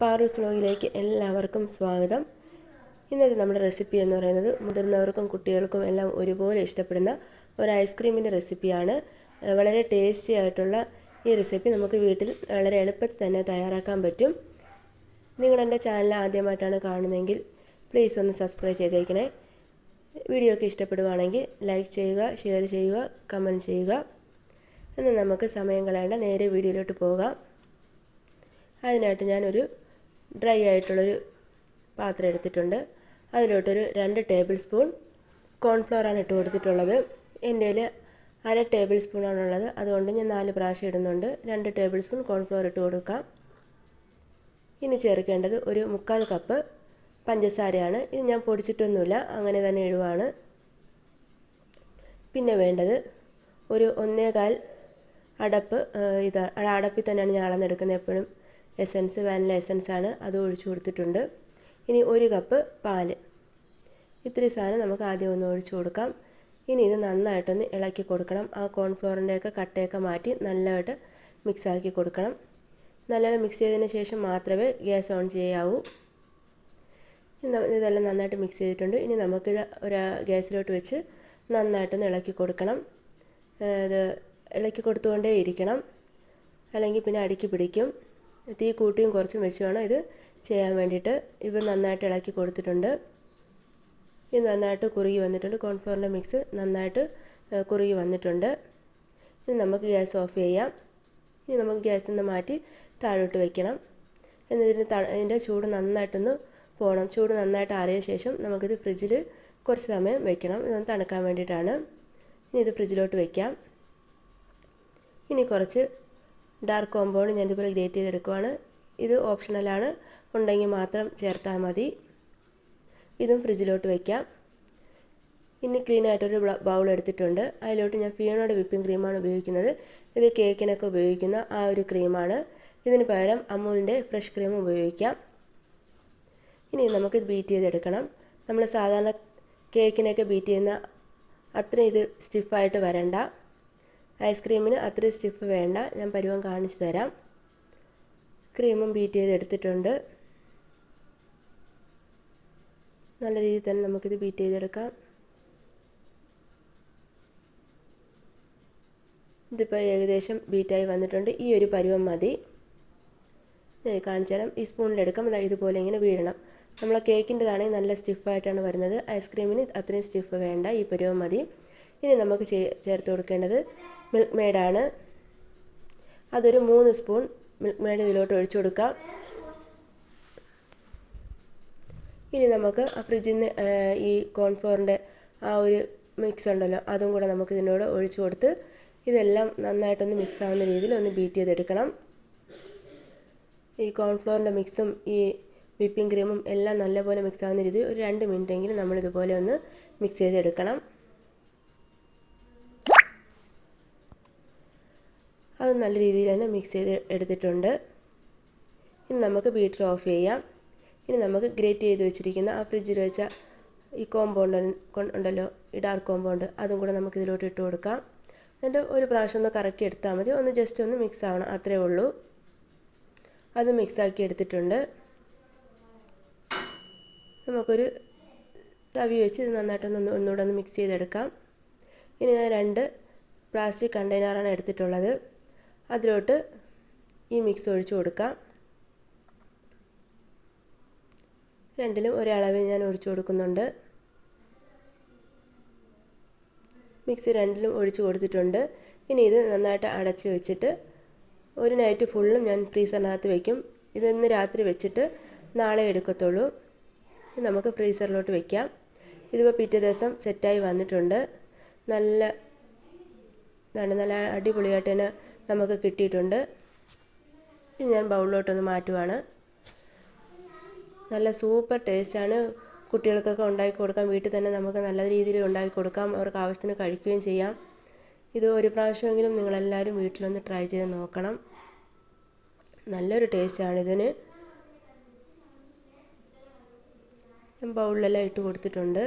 പാറൂസ് വ്ലോഗിലേക്ക് എല്ലാവർക്കും സ്വാഗതം. ഇന്നത്തെ നമ്മുടെ റെസിപ്പി എന്ന് പറയുന്നത് മുതിർന്നവർക്കും കുട്ടികൾക്കും എല്ലാം ഒരുപോലെ ഇഷ്ടപ്പെടുന്ന ഒരു ഐസ്ക്രീമിന്റെ റെസിപ്പിയാണ്. വളരെ ടേസ്റ്റി ആയിട്ടുള്ള ഈ റെസിപ്പി നമുക്ക് വീട്ടിൽ വളരെ എളുപ്പത്തിൽ തന്നെ തയ്യാറാക്കാൻ പറ്റും. നിങ്ങൾ എന്റെ ചാനൽ ആദ്യമായിട്ടാണ് കാണുന്നതെങ്കിൽ പ്ലീസ് ഒന്ന് സബ്സ്ക്രൈബ് ചെയ്തേക്കണേ. വീഡിയോ ഒക്കെ ഇഷ്ടപ്പെടുവാണെങ്കിൽ ലൈക്ക് ചെയ്യുക ഷെയർ ചെയ്യുക കമന്റ് ചെയ്യുക. എന്നാൽ നമുക്ക് സമയം കളയേണ്ട നേരെ വീഡിയോയിലോട്ട് പോകാം. അതിനായിട്ട് ഞാനൊരു ഡ്രൈ ആയിട്ടുള്ളൊരു പാത്രം എടുത്തിട്ടുണ്ട്. അതിലോട്ടൊരു രണ്ട് ടേബിൾ സ്പൂൺ കോൺഫ്ലവറാണ് ഇട്ട് കൊടുത്തിട്ടുള്ളത്. എന്റെ അര ടേബിൾ സ്പൂണാണുള്ളത് അതുകൊണ്ട് ഞാൻ നാല് പ്രാവശ്യം ഇടുന്നുണ്ട്. രണ്ട് ടേബിൾ സ്പൂൺ കോൺഫ്ലോർ ഇട്ട് കൊടുക്കാം. ഇനി ചേർക്കേണ്ടത് ഒരു മുക്കാൽ കപ്പ് പഞ്ചസാരയാണ്. ഇത് ഞാൻ പൊടിച്ചിട്ടൊന്നുമില്ല അങ്ങനെ തന്നെ ഇടുവാണ്. പിന്നെ വേണ്ടത് ഒരു ഒന്നേകാൽ അടപ്പ് ഇതാ അടപ്പിൽ തന്നെയാണ് ഞാൻ അളന്നെടുക്കുന്നത് എപ്പോഴും. എസൻസ് വാനില എസൻസ് ആണ് അത് ഒഴിച്ചു കൊടുത്തിട്ടുണ്ട്. ഇനി ഒരു കപ്പ് പാൽ. ഇത്രയും സാധനം നമുക്ക് ആദ്യം ഒന്ന് ഒഴിച്ചു കൊടുക്കാം. ഇനി ഇത് നന്നായിട്ടൊന്ന് ഇളക്കി കൊടുക്കണം. ആ കോൺഫ്ലോറിന്റെയൊക്കെ കട്ടയൊക്കെ മാറ്റി നല്ലതായിട്ട് മിക്സാക്കി കൊടുക്കണം. നല്ലപോലെ മിക്സ് ചെയ്തതിന് ശേഷം മാത്രമേ ഗ്യാസ് ഓൺ ചെയ്യാവൂ. ഇതെല്ലാം നന്നായിട്ട് മിക്സ് ചെയ്തിട്ടുണ്ട്. ഇനി നമുക്കിത് ഒരു ഗ്യാസിലോട്ട് വെച്ച് നന്നായിട്ടൊന്ന് ഇളക്കി കൊടുക്കണം. ഇത് ഇളക്കി കൊടുത്തുകൊണ്ടേ ഇരിക്കണം അല്ലെങ്കിൽ പിന്നെ അടുക്കി പിടിക്കും. തീ കൂട്ടിയും കുറച്ചും വെച്ച് വേണം ഇത് ചെയ്യാൻ വേണ്ടിയിട്ട്. ഇവ നന്നായിട്ട് ഇളക്കി കൊടുത്തിട്ടുണ്ട്. ഇത് നന്നായിട്ട് കുറുകി വന്നിട്ടുണ്ട്. കോൺഫ്ലോറിന്റെ മിക്സ് നന്നായിട്ട് കുറുകി വന്നിട്ടുണ്ട്. ഇനി നമുക്ക് ഗ്യാസ് ഓഫ് ചെയ്യാം. ഇനി നമുക്ക് ഗ്യാസിൽ നിന്ന് മാറ്റി താഴോട്ട് വെക്കണം. എന്നതിന് ഇതിന്റെ ചൂട് നന്നായിട്ടൊന്ന് പോകണം ചൂട് നന്നായിട്ട് ആറിയ ശേഷം നമുക്കിത് ഫ്രിഡ്ജിൽ കുറച്ച് സമയം വെക്കണം. ഇതൊന്ന് തണുക്കാൻ വേണ്ടിയിട്ടാണ്. ഇനി ഇത് ഫ്രിഡ്ജിലോട്ട് വയ്ക്കാം ഇനി കുറച്ച് ഡാർക്ക് കോമ്പൗണ്ട് ഞാൻ ഇതുപോലെ ഗ്രേറ്റ് ചെയ്തെടുക്കുവാണ്. ഇത് ഓപ്ഷണലാണ് ഉണ്ടെങ്കിൽ മാത്രം ചേർത്താൽ മതി. ഇതും ഫ്രിഡ്ജിലോട്ട് വയ്ക്കാം ഇനി ക്ലീൻ ആയിട്ടൊരു ബൗൾ എടുത്തിട്ടുണ്ട്. അതിലോട്ട് ഞാൻ ഫിയോണയുടെ വിപ്പിംഗ് ക്രീമാണ് ഉപയോഗിക്കുന്നത്. ഇത് കേക്കിനൊക്കെ ഉപയോഗിക്കുന്ന ആ ഒരു ക്രീമാണ് ഇതിന് പകരം അമൂലിന്റെ ഫ്രഷ് ക്രീം ഉപയോഗിക്കാം. ഇനി നമുക്കിത് ബീറ്റ് ചെയ്തെടുക്കണം. നമ്മൾ സാധാരണ കേക്കിനൊക്കെ ബീറ്റ് ചെയ്യുന്ന അത്രയും ഇത് സ്റ്റിഫായിട്ട് വരണ്ട. ഐസ്ക്രീമിന് അത്ര സ്റ്റിഫ് വേണ്ട. ഞാൻ പരുവം കാണിച്ചു തരാം. ക്രീമും ബീറ്റ് ചെയ്തെടുത്തിട്ടുണ്ട് നല്ല രീതിയിൽ തന്നെ നമുക്കിത് ബീറ്റ് ചെയ്തെടുക്കാം. ഇതിപ്പോൾ ഏകദേശം ബീറ്റായി വന്നിട്ടുണ്ട്. ഈ ഒരു പരുവം മതി. കാണിച്ചു തരാം. ഈ സ്പൂണിലെടുക്കാം. ഇതുപോലെ ഇങ്ങനെ വീഴണം. നമ്മളെ കേക്കിന്റെതാണെങ്കിൽ നല്ല സ്റ്റിഫായിട്ടാണ് വരുന്നത്. ഐസ്ക്രീമിന് അത്രയും സ്റ്റിഫ് വേണ്ട. ഈ പരുവം മതി. ഇനി നമുക്ക് ചേർത്ത് കൊടുക്കേണ്ടത് മിൽക്ക് മെയ്ഡാണ് അതൊരു മൂന്ന് സ്പൂൺ മിൽക്ക് മെയ്ഡ് ഇതിലോട്ട് ഒഴിച്ചു കൊടുക്കാം. ഇനി നമുക്ക് ആ ഫ്രിഡ്ജിൽ നിന്ന് ഈ കോൺഫ്ലോറിന്റെ ആ ഒരു മിക്സ് ഉണ്ടല്ലോ അതും കൂടെ നമുക്ക് ഇതിനോട് ഒഴിച്ചു കൊടുത്ത് ഇതെല്ലാം നന്നായിട്ടൊന്ന് മിക്സ് ആവുന്ന രീതിയിൽ ഒന്ന് ബീറ്റ് ചെയ്തെടുക്കണം. ഈ കോൺഫ്ലോറിന്റെ മിക്സും ഈ വിപ്പിംഗ് ക്രീമും എല്ലാം നല്ലപോലെ മിക്സ് ആവുന്ന രീതിയിൽ ഒരു രണ്ട് മിനിറ്റെങ്കിലും നമ്മൾ ഇതുപോലെ ഒന്ന് മിക്സ് ചെയ്തെടുക്കണം. അത് നല്ല രീതിയിൽ തന്നെ മിക്സ് ചെയ്ത് എടുത്തിട്ടുണ്ട്. ഇനി നമുക്ക് ബീറ്റർ ഓഫ് ചെയ്യാം. ഇനി നമുക്ക് ഗ്രേറ്റ് ചെയ്ത് വെച്ചിരിക്കുന്ന ആ ഫ്രിഡ്ജിൽ വെച്ച ഈ കോമ്പൗണ്ട് ഉണ്ടല്ലോ ഈ ഡാർക്ക് കോമ്പൗണ്ട് അതും കൂടെ നമുക്ക് ഇതിലോട്ട് ഇട്ട് കൊടുക്കാം. എന്നിട്ട് ഒരു പ്രാവശ്യം ഒന്ന് കറക്കി എടുത്താൽ മതി. ഒന്ന് ജസ്റ്റ് ഒന്ന് മിക്സ് ആവണം അത്രേ ഉള്ളൂ. അത് മിക്സാക്കി എടുത്തിട്ടുണ്ട്. നമുക്കൊരു തവി വെച്ച് ഇത് നന്നായിട്ടൊന്ന് ഒന്നുകൂടെ ഒന്ന് മിക്സ് ചെയ്തെടുക്കാം. ഇനി ഞാൻ രണ്ട് പ്ലാസ്റ്റിക് കണ്ടെയ്നറാണ് എടുത്തിട്ടുള്ളത്. അതിലോട്ട് ഈ മിക്സ് ഒഴിച്ചു കൊടുക്കാം. രണ്ടിലും ഒരളവിൽ ഞാൻ ഒഴിച്ചു കൊടുക്കുന്നുണ്ട്. മിക്സി രണ്ടിലും ഒഴിച്ചു കൊടുത്തിട്ടുണ്ട്. ഇനി ഇത് നന്നായിട്ട് അടച്ച് വെച്ചിട്ട് ഒരു നൈറ്റ് ഫുള്ളും ഞാൻ ഫ്രീസറിനകത്ത് വയ്ക്കും ഇന്ന് രാത്രി വെച്ചിട്ട് നാളെ എടുക്കത്തുള്ളൂ. നമുക്ക് ഫ്രീസറിലോട്ട് വെക്കാം. ഇതിപ്പോൾ പിറ്റേ ദിവസം സെറ്റായി വന്നിട്ടുണ്ട്. നല്ല നല്ല അടിപൊളിയായിട്ട് തന്നെ നമുക്ക് കിട്ടിയിട്ടുണ്ട്. ഞാൻ ബൗളിലോട്ടൊന്ന് മാറ്റുവാണ്. നല്ല സൂപ്പർ ടേസ്റ്റാണ്. കുട്ടികൾക്കൊക്കെ ഉണ്ടാക്കി കൊടുക്കാം. വീട്ടിൽ തന്നെ നമുക്ക് നല്ല രീതിയിൽ ഉണ്ടാക്കി കൊടുക്കാം. അവർക്ക് ആവശ്യത്തിന് കഴിക്കുകയും ചെയ്യാം. ഇത് ഒരു പ്രാവശ്യമെങ്കിലും നിങ്ങളെല്ലാവരും വീട്ടിലൊന്ന് ട്രൈ ചെയ്ത് നോക്കണം. നല്ലൊരു ടേസ്റ്റാണ് ഇതിന്. ബൗളിലെല്ലാം ഇട്ട് കൊടുത്തിട്ടുണ്ട്.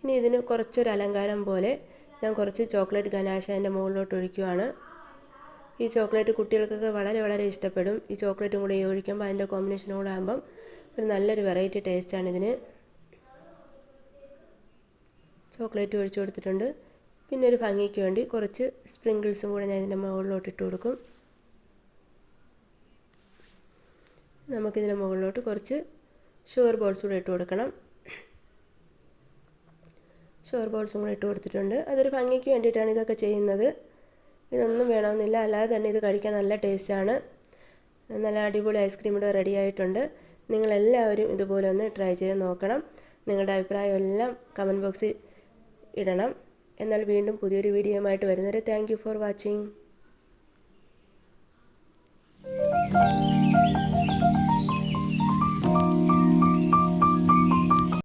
ഇനി ഇതിന് കുറച്ചൊരു അലങ്കാരം പോലെ ഞാൻ കുറച്ച് ചോക്ലേറ്റ് ഗനാശ അതിന്റെ മുകളിലോട്ട് ഒഴിക്കുവാണ്. ഈ ചോക്ലേറ്റ് കുട്ടികൾക്കൊക്കെ വളരെ വളരെ ഇഷ്ടപ്പെടും. ഈ ചോക്ലേറ്റും കൂടി യോജിക്കുമ്പോൾ അതിന്റെ കോമ്പിനേഷനും കൂടെ ആകുമ്പം ഒരു നല്ലൊരു വെറൈറ്റി ടേസ്റ്റാണ് ഇതിന്. ചോക്ലേറ്റ് ഒഴിച്ചു കൊടുത്തിട്ടുണ്ട്. പിന്നെ ഒരു ഭംഗിക്ക് വേണ്ടി കുറച്ച് സ്പ്രിങ്കിൾസും കൂടെ ഞാൻ ഇതിന്റെ മുകളിലോട്ട് ഇട്ട് കൊടുക്കും. നമുക്കിതിന്റെ മുകളിലോട്ട് കുറച്ച് ഷുഗർ ബോൾസ് കൂടെ ഇട്ട് കൊടുക്കണം. ഷുഗർ ബോൾസും കൂടെ ഇട്ട് കൊടുത്തിട്ടുണ്ട്. അതൊരു ഭംഗിക്ക് വേണ്ടിയിട്ടാണ് ഇതൊക്കെ ചെയ്യുന്നത്. ഇതൊന്നും വേണമെന്നില്ല. അല്ലാതെ തന്നെ ഇത് കഴിക്കാൻ നല്ല ടേസ്റ്റാണ്. നല്ല അടിപൊളി ഐസ്ക്രീം ഇവിടെ റെഡി ആയിട്ടുണ്ട്. നിങ്ങളെല്ലാവരും ഇതുപോലെ ഒന്ന് ട്രൈ ചെയ്ത് നോക്കണം. നിങ്ങളുടെ അഭിപ്രായം എല്ലാം കമന്റ് ബോക്സിൽ ഇടണം. എന്നാൽ വീണ്ടും പുതിയൊരു വീഡിയോയുമായിട്ട് വരുന്നവരെ താങ്ക് ഫോർ വാച്ചിങ്